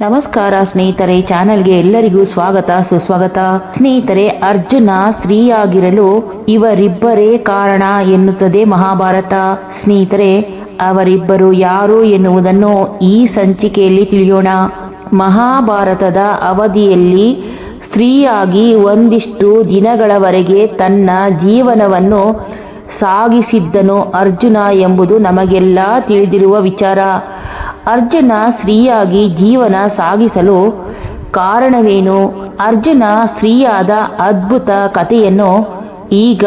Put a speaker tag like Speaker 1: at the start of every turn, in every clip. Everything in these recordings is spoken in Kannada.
Speaker 1: ನಮಸ್ಕಾರ ಸ್ನೇಹಿತರೆ, ಚಾನೆಲ್ಗೆ ಎಲ್ಲರಿಗೂ ಸ್ವಾಗತ, ಸುಸ್ವಾಗತ. ಸ್ನೇಹಿತರೆ, ಅರ್ಜುನ ಸ್ತ್ರೀಯಾಗಿರಲು ಇವರಿಬ್ಬರೇ ಕಾರಣ ಎನ್ನುತ್ತದೆ ಮಹಾಭಾರತ. ಸ್ನೇಹಿತರೆ, ಅವರಿಬ್ಬರು ಯಾರು ಎನ್ನುವುದನ್ನು ಈ ಸಂಚಿಕೆಯಲ್ಲಿ ತಿಳಿಯೋಣ. ಮಹಾಭಾರತದ ಅವಧಿಯಲ್ಲಿ ಸ್ತ್ರೀಯಾಗಿ ಒಂದಿಷ್ಟು ದಿನಗಳವರೆಗೆ ತನ್ನ ಜೀವನವನ್ನು ಸಾಗಿಸಿದ್ದನು ಅರ್ಜುನ ಎಂಬುದು ನಮಗೆಲ್ಲ ತಿಳಿದಿರುವ ವಿಚಾರ. ಅರ್ಜುನ ಸ್ತ್ರೀಯಾಗಿ ಜೀವನ ಸಾಗಿಸಲು ಕಾರಣವೇನು? ಅರ್ಜುನ ಸ್ತ್ರೀಯಾದ ಅದ್ಭುತ ಕಥೆಯನ್ನು ಈಗ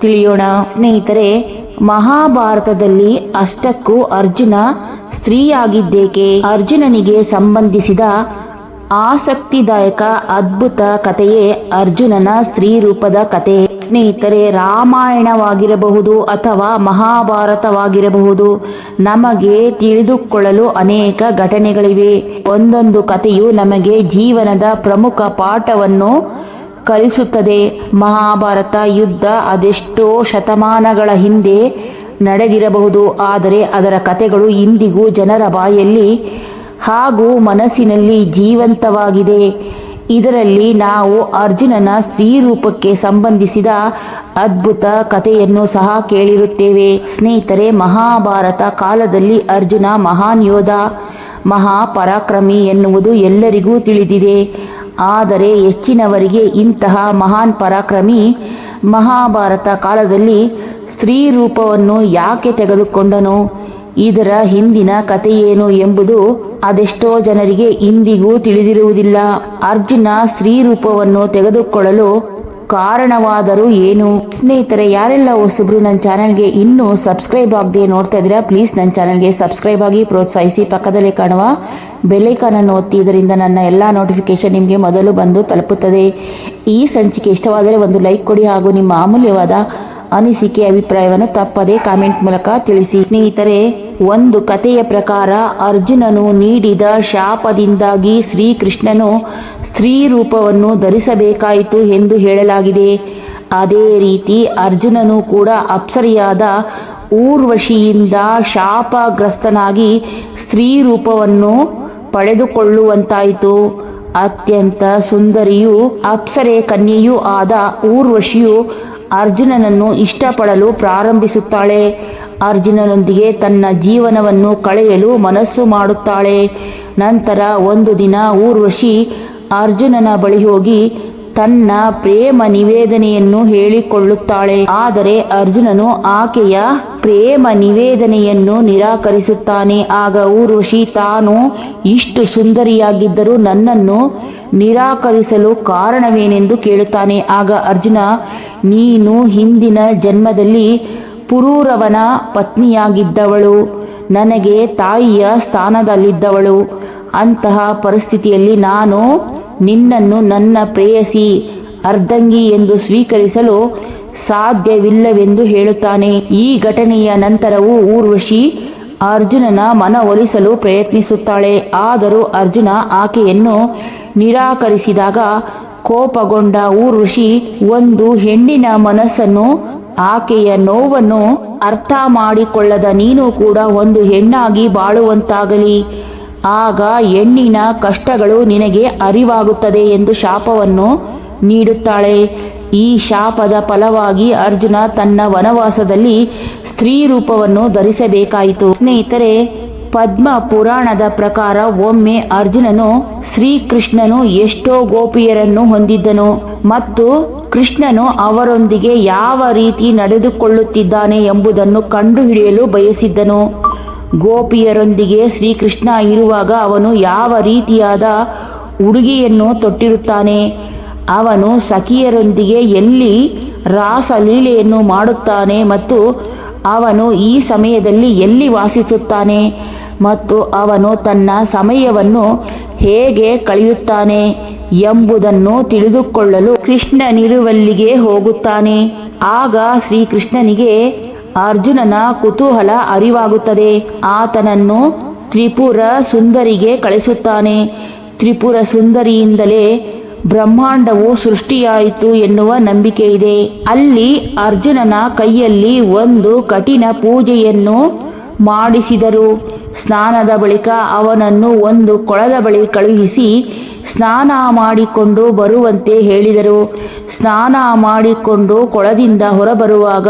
Speaker 1: ತಿಳಿಯೋಣ. ಸ್ನೇಹಿತರೆ, ಮಹಾಭಾರತದಲ್ಲಿ ಅಷ್ಟಕ್ಕೂ ಅರ್ಜುನ ಸ್ತ್ರೀಯಾಗಿದ್ದೇಕೆ? ಅರ್ಜುನನಿಗೆ ಸಂಬಂಧಿಸಿದ ಆಸಕ್ತಿದಾಯಕ ಅದ್ಭುತ ಕಥೆಯೇ ಅರ್ಜುನನ ಸ್ತ್ರೀ ರೂಪದ ಕಥೆ. ಸ್ನೇಹಿತರೆ, ರಾಮಾಯಣವಾಗಿರಬಹುದು ಅಥವಾ ಮಹಾಭಾರತವಾಗಿರಬಹುದು, ನಮಗೆ ತಿಳಿದುಕೊಳ್ಳಲು ಅನೇಕ ಘಟನೆಗಳಿವೆ. ಒಂದೊಂದು ಕಥೆಯು ನಮಗೆ ಜೀವನದ ಪ್ರಮುಖ ಪಾಠವನ್ನು ಕಲಿಸುತ್ತದೆ. ಮಹಾಭಾರತ ಯುದ್ಧ ಅದೆಷ್ಟೋ ಶತಮಾನಗಳ ಹಿಂದೆ ನಡೆದಿರಬಹುದು, ಆದರೆ ಅದರ ಕಥೆಗಳು ಇಂದಿಗೂ ಜನರ ಬಾಯಲ್ಲಿ ಹಾಗೂ ಮನಸ್ಸಿನಲ್ಲಿ ಜೀವಂತವಾಗಿದೆ. ಇದರಲ್ಲಿ ನಾವು ಅರ್ಜುನನ ಸ್ತ್ರೀ ರೂಪಕ್ಕೆ ಸಂಬಂಧಿಸಿದ ಅದ್ಭುತ ಕಥೆಯನ್ನು ಸಹ ಕೇಳಿರುತ್ತೇವೆ. ಸ್ನೇಹಿತರೆ, ಮಹಾಭಾರತ ಕಾಲದಲ್ಲಿ ಅರ್ಜುನ ಮಹಾನ್ ಯೋಧ ಮಹಾಪರಾಕ್ರಮಿ ಎನ್ನುವುದು ಎಲ್ಲರಿಗೂ ತಿಳಿದಿದೆ. ಆದರೆ ಹೆಚ್ಚಿನವರಿಗೆ ಇಂತಹ ಮಹಾನ್ ಪರಾಕ್ರಮಿ ಮಹಾಭಾರತ ಕಾಲದಲ್ಲಿ ಸ್ತ್ರೀ ರೂಪವನ್ನು ಯಾಕೆ ತೆಗೆದುಕೊಂಡನು? ಇದರ ಹಿಂದಿನ ಕಥೆಯೇನು ಎಂಬುದು ಅದೆಷ್ಟೋ ಜನರಿಗೆ ಇಂದಿಗೂ ತಿಳಿದಿರುವುದಿಲ್ಲ. ಅರ್ಜುನ ಸ್ತ್ರೀ ರೂಪವನ್ನು ತೆಗೆದುಕೊಳ್ಳಲು ಕಾರಣವಾದರೂ ಏನು? ಸ್ನೇಹಿತರೆ, ಯಾರೆಲ್ಲ ಹೊಸಬ್ರು ನನ್ನ ಚಾನಲ್ಗೆ ಇನ್ನೂ ಸಬ್ಸ್ಕ್ರೈಬ್ ಆಗದೆ ನೋಡ್ತಾ ಇದ್ದೀರಾ, ಪ್ಲೀಸ್ ನನ್ನ ಚಾನಲ್ಗೆ ಸಬ್ಸ್ಕ್ರೈಬ್ ಆಗಿ ಪ್ರೋತ್ಸಾಹಿಸಿ. ಪಕ್ಕದಲ್ಲಿ ಕಾಣುವ ಬೆಲ್ಲೈಕಾನ್ ಅನ್ನು ಒತ್ತಿ ಇದರಿಂದ ನನ್ನ ಎಲ್ಲ ನೋಟಿಫಿಕೇಶನ್ ನಿಮಗೆ ಮೊದಲು ಬಂದು ತಲುಪುತ್ತದೆ. ಈ ಸಂಚಿಕೆ ಇಷ್ಟವಾದರೆ ಒಂದು ಲೈಕ್ ಕೊಡಿ ಹಾಗೂ ನಿಮ್ಮ ಅಮೂಲ್ಯವಾದ ಅನಿಸಿಕೆ, ಅಭಿಪ್ರಾಯವನ್ನು ತಪ್ಪದೆ ಕಾಮೆಂಟ್ ಮೂಲಕ ತಿಳಿಸಿ. ಸ್ನೇಹಿತರೆ ಒಂದು ಕಥೆಯ ಪ್ರಕಾರ ಅರ್ಜುನನು ನೀಡಿದ ಶಾಪದಿಂದಾಗಿ ಶ್ರೀಕೃಷ್ಣನು ಸ್ತ್ರೀ ರೂಪವನ್ನು ಧರಿಸಬೇಕಾಯಿತು ಎಂದು ಹೇಳಲಾಗಿದೆ. ಅದೇ ರೀತಿ ಅರ್ಜುನನು ಕೂಡ ಅಪ್ಸರಿಯಾದ ಊರ್ವಶಿಯಿಂದ ಶಾಪಗ್ರಸ್ತನಾಗಿ ಸ್ತ್ರೀ ರೂಪವನ್ನು ಪಡೆದುಕೊಳ್ಳುವಂತಾಯಿತು. ಅತ್ಯಂತ ಸುಂದರಿಯೂ ಅಪ್ಸರೆ ಕನ್ಯೆಯೂ ಆದ ಊರ್ವಶಿಯು ಅರ್ಜುನನನ್ನು ಇಷ್ಟಪಡಲು ಪ್ರಾರಂಭಿಸುತ್ತಾಳೆ. ಅರ್ಜುನನೊಂದಿಗೆ ತನ್ನ ಜೀವನವನ್ನು ಕಳೆಯಲು ಮನಸ್ಸು ಮಾಡುತ್ತಾಳೆ. ನಂತರ ಒಂದು ದಿನ ಊರ್ವಶಿ ಅರ್ಜುನನ ಬಳಿ ಹೋಗಿ ತನ್ನ ಪ್ರೇಮ ನಿವೇದನೆಯನ್ನು ಹೇಳಿಕೊಳ್ಳುತ್ತಾಳೆ. ಆದರೆ ಅರ್ಜುನನು ಆಕೆಯ ಪ್ರೇಮ ನಿವೇದನೆಯನ್ನು ನಿರಾಕರಿಸುತ್ತಾನೆ. ಆಗ ಊರ್ವಶಿ, ತಾನು ಇಷ್ಟು ಸುಂದರಿಯಾಗಿದ್ದರೂ ನನ್ನನ್ನು ನಿರಾಕರಿಸಲು ಕಾರಣವೇನೆಂದು ಕೇಳುತ್ತಾನೆ. ಆಗ ಅರ್ಜುನ ನೀನು ಹಿಂದಿನ ಜನ್ಮದಲ್ಲಿ ಪುರೂರವನ ಪತ್ನಿಯಾಗಿದ್ದವಳು. ನನಗೆ ತಾಯಿಯ ಸ್ಥಾನದಲ್ಲಿದ್ದವಳು. ಅಂತಹ ಪರಿಸ್ಥಿತಿಯಲ್ಲಿ ನಾನು ನಿನ್ನನ್ನು ನನ್ನ ಪ್ರೇಯಸಿ, ಅರ್ಧಂಗಿ ಎಂದು ಸ್ವೀಕರಿಸಲು ಸಾಧ್ಯವಿಲ್ಲವೆಂದು ಹೇಳುತ್ತಾನೆ. ಈ ಘಟನೆಯ ನಂತರವೂ ಊರ್ವಶಿ ಅರ್ಜುನನ ಮನವೊಲಿಸಲು ಪ್ರಯತ್ನಿಸುತ್ತಾಳೆ. ಆದರೂ ಅರ್ಜುನ ಆಕೆಯನ್ನು ನಿರಾಕರಿಸಿದಾಗ ಕೋಪಗೊಂಡ ಋಷಿ ಒಂದು ಹೆಣ್ಣಿನ ಮನಸ್ಸನ್ನು, ಆಕೆಯ ನೋವನ್ನು ಅರ್ಥ ಮಾಡಿಕೊಳ್ಳದ ನೀನು ಕೂಡ ಒಂದು ಹೆಣ್ಣಾಗಿ ಬಾಳುವಂತಾಗಲಿ. ಆಗ ಹೆಣ್ಣಿನ ಕಷ್ಟಗಳು ನಿನಗೆ ಅರಿವಾಗುತ್ತದೆ ಎಂದು ಶಾಪವನ್ನು ನೀಡುತ್ತಾಳೆ. ಈ ಶಾಪದ ಫಲವಾಗಿ ಅರ್ಜುನ ತನ್ನ ವನವಾಸದಲ್ಲಿ ಸ್ತ್ರೀ ರೂಪವನ್ನು ಧರಿಸಬೇಕಾಯಿತು. ಸ್ನೇಹಿತರೆ ಪದ್ಮ ಪುರಾಣದ ಪ್ರಕಾರ ಒಮ್ಮೆ ಅರ್ಜುನನು ಶ್ರೀಕೃಷ್ಣನು ಎಷ್ಟೋ ಗೋಪಿಯರನ್ನು ಹೊಂದಿದ್ದನು ಮತ್ತು ಕೃಷ್ಣನು ಅವರೊಂದಿಗೆ ಯಾವ ರೀತಿ ನಡೆದುಕೊಳ್ಳುತ್ತಿದ್ದಾನೆ ಎಂಬುದನ್ನು ಕಂಡುಹಿಡಿಯಲು ಬಯಸಿದ್ದನು. ಗೋಪಿಯರೊಂದಿಗೆ ಶ್ರೀಕೃಷ್ಣ ಇರುವಾಗ ಅವನು ಯಾವ ರೀತಿಯಾದ ಉಡುಗೆಯನ್ನು ತೊಟ್ಟಿರುತ್ತಾನೆ? ಅವನು ಸಖಿಯರೊಂದಿಗೆ ಎಲ್ಲಿ ರಾಸಲೀಲೆಯನ್ನು ಮಾಡುತ್ತಾನೆ ಮತ್ತು ಅವನು ಈ ಸಮಯದಲ್ಲಿ ಎಲ್ಲಿ ವಾಸಿಸುತ್ತಾನೆ? ಮತ್ತು ಅವನು ತನ್ನ ಸಮಯವನ್ನು ಹೇಗೆ ಕಳೆಯುತ್ತಾನೆ ಎಂಬುದನ್ನು ತಿಳಿದುಕೊಳ್ಳಲು ಕೃಷ್ಣನಿರುವಲ್ಲಿಗೆ ಹೋಗುತ್ತಾನೆ. ಆಗ ಶ್ರೀಕೃಷ್ಣನಿಗೆ ಅರ್ಜುನನ ಕುತೂಹಲ ಅರಿವಾಗುತ್ತದೆ. ಆತನನ್ನು ತ್ರಿಪುರ ಸುಂದರಿಗೆ ಕಳಿಸುತ್ತಾನೆ. ತ್ರಿಪುರ ಸುಂದರಿಯಿಂದಲೇ ಬ್ರಹ್ಮಾಂಡವು ಸೃಷ್ಟಿಯಾಯಿತು ಎನ್ನುವ ನಂಬಿಕೆ ಇದೆ ಅಲ್ಲಿ ಅರ್ಜುನನ ಕೈಯಲ್ಲಿ ಒಂದು ಕಠಿಣ ಪೂಜೆಯನ್ನು ಮಾಡಿಸಿದರು. ಸ್ನಾನದ ಬಳಿಕ ಅವನನ್ನು ಒಂದು ಕೊಳದ ಬಳಿ ಕಳುಹಿಸಿ ಸ್ನಾನ ಮಾಡಿಕೊಂಡು ಬರುವಂತೆ ಹೇಳಿದರು. ಸ್ನಾನ ಮಾಡಿಕೊಂಡು ಕೊಳದಿಂದ ಹೊರಬರುವಾಗ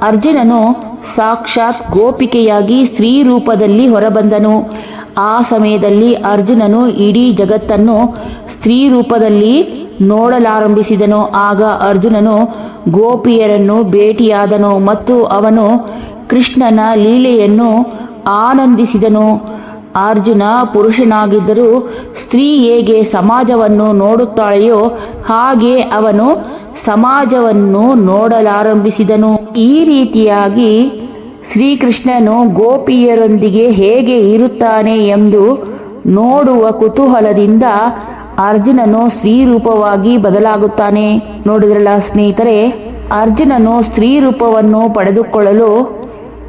Speaker 1: ಅರ್ಜುನನು ಸಾಕ್ಷಾತ್ ಗೋಪಿಕೆಯಾಗಿ ಸ್ತ್ರೀ ರೂಪದಲ್ಲಿ ಹೊರಬಂದನು. ಆ ಸಮಯದಲ್ಲಿ ಅರ್ಜುನನು ಇಡೀ ಜಗತ್ತನ್ನು ಸ್ತ್ರೀ ರೂಪದಲ್ಲಿ ನೋಡಲಾರಂಭಿಸಿದನು. ಆಗ ಅರ್ಜುನನು ಗೋಪಿಯರನ್ನು ಭೇಟಿಯಾದನು ಮತ್ತು ಅವನು ಕೃಷ್ಣನ ಲೀಲೆಯನ್ನು ಆನಂದಿಸಿದನು. ಅರ್ಜುನ ಪುರುಷನಾಗಿದ್ದರೂ ಸ್ತ್ರೀ ಹೇಗೆ ಸಮಾಜವನ್ನು ನೋಡುತ್ತಾಳೆಯೋ ಹಾಗೆ ಅವನು ಸಮಾಜವನ್ನು ನೋಡಲಾರಂಭಿಸಿದನು. ಈ ರೀತಿಯಾಗಿ ಶ್ರೀಕೃಷ್ಣನು ಗೋಪಿಯರೊಂದಿಗೆ ಹೇಗೆ ಇರುತ್ತಾನೆ ಎಂದು ನೋಡುವ ಕುತೂಹಲದಿಂದ ಅರ್ಜುನನು ಸ್ತ್ರೀ ರೂಪವಾಗಿ ಬದಲಾಗುತ್ತಾನೆ. ನೋಡಿದ್ರಲ್ಲ ಸ್ನೇಹಿತರೆ, ಅರ್ಜುನನು ಸ್ತ್ರೀ ರೂಪವನ್ನು ಪಡೆದುಕೊಳ್ಳಲು